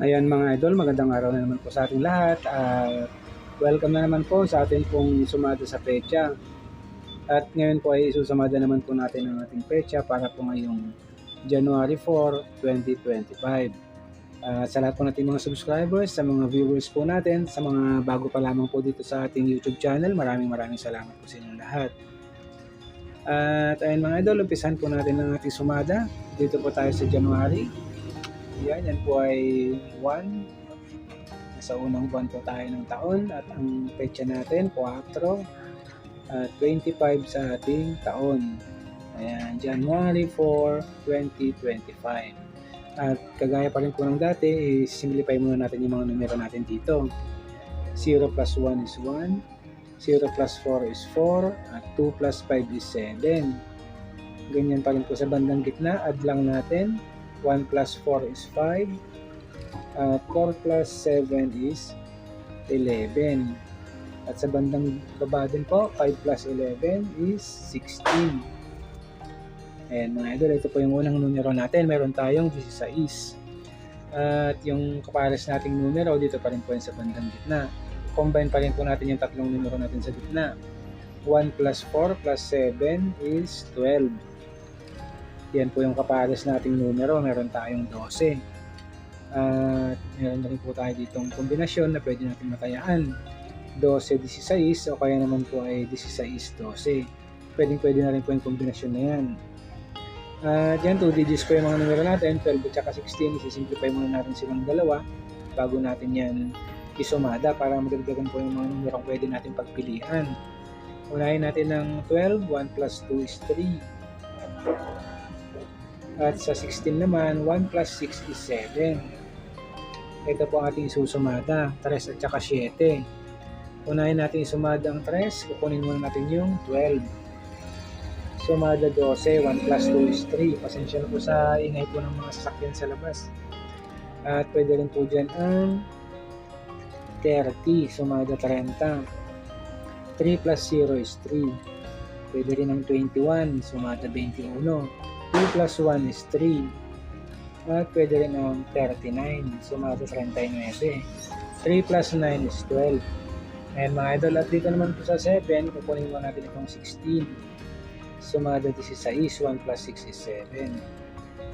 Ayan mga idol, magandang araw na naman po sa ating lahat. at welcome na naman po sa ating pong sumada sa pecha. At ngayon po ay isusumada naman po natin ang ating pecha para po ngayong January 4, 2025. Ah, sa lahat po nating mga subscribers, sa mga viewers po natin, sa mga bago pa lamang po dito sa ating YouTube channel, maraming maraming salamat po sa inyong lahat. At ayun mga idol, umpisan po natin ang ating sumada. Dito po tayo sa January. Yan, yan po ay 1. Nasa unang buwan po tayo ng taon at ang petsa natin, 4. At 25 sa ating taon. Ayan, January 4, 2025. At kagaya pa rin po ng dati, i-simplify muna natin yung mga numero natin dito. 0 plus 1 is 1, 0 plus 4 is 4, at 2 plus 5 is 7. Ganyan pa rin po sa bandang gitna, add lang natin. 1 plus 4 is 5, at 4 plus 7 is 11. At sa bandang baba din po, 5 plus 11 is 16. Ayan mga idol, ito po yung unang numero natin. Meron tayong 16. At yung kapares nating numero, dito pa rin po yun sa bandang gitna. Combine pa rin po natin yung tatlong numero natin sa gitna. 1 plus 4 plus 7 is 12. Yan po yung kapares nating numero. Meron tayong 12. At meron na rin po tayo ditong kombinasyon na pwede natin matayaan. 12-16 o kaya naman po ay 16-12. Pwede pwede na rin po yung kombinasyon na yan. At yan, 2 digits po yung mga numero natin, 12 at saka 16, isisimplify muna natin silang dalawa bago natin yan isumada para madagdagan po yung mga numero pwede natin pagpilian. Unahin natin ng 12, 1 plus 2 is 3. At sa 16 naman, 1 plus 6 is 7. Ito po ang ating isusumada, 3 at saka 7. Unahin natin isumada ang 3, kukunin muna natin yung 12. Sumada 12, 1 plus 2 is 3. Pasensya na po sa ingay po ng mga sasakyan sa labas. At pwede rin po dyan ang 30, sumada 30. 3 plus 0 is 3. Pwede rin ang 21, sumada 21. 2 plus 1 is 3. At pwede rin ang 39, sumada 39. 3 plus 9 is 12. And mga idol, at dito naman po sa 7, kukunin mo natin itong 16. Sumada 16, 1 plus 6 is 7.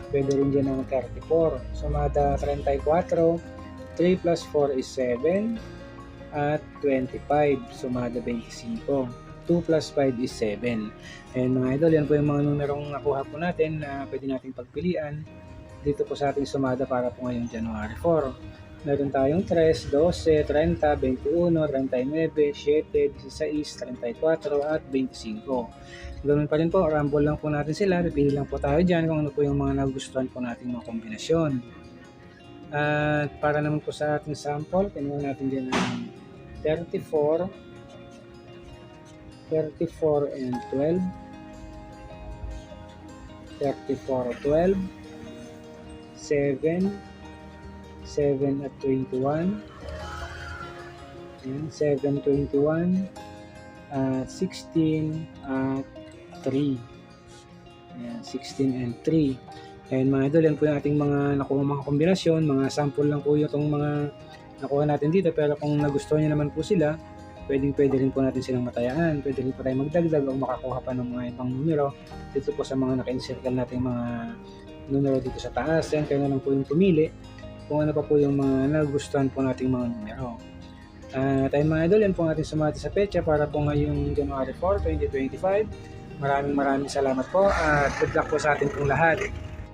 Pwede rin dyan ang 34. Sumada 34, 3 plus 4 is 7. At 25, sumada 25. 2 plus 5 is 7. And mga idol, yan po yung mga numerong nakuha po natin na pwede nating pagpilian dito po sa ating sumada para po ngayong January 4. Meron tayong 3, 12, 30, 21, 39, 7, 16, 34 at 25. Ganun pa rin po, rumble lang po natin sila. Pipili lang po tayo dyan kung ano po yung mga nagustuhan po nating mga kombinasyon. At para naman po sa ating sample, kinuha natin dyan ng 34, 34 and 12, 34, 12, 7, 7 at 21, Ayan, 7, 21, at 16 at 3. Ayan, 16 and 3. Ayan mga idol, yan po yung ating mga nakuha mga kombinasyon, mga sample lang po yung itong mga nakuha natin dito. Pero kung nagustuhan nyo naman po sila, pwedeng pwede rin po natin silang matayaan, pwede rin po tayo magdagdag o makakuha pa ng mga ibang numero dito po sa mga naka-encircle natin mga numero dito sa taas, yan kayo na lang po yung pumili kung ano pa po yung mga nagustuhan po nating mga numero. At ayun mga idol, yan po ang ating sumati sa pecha para po ngayong January 4, 2025. Maraming maraming salamat po at good luck po sa ating pong lahat.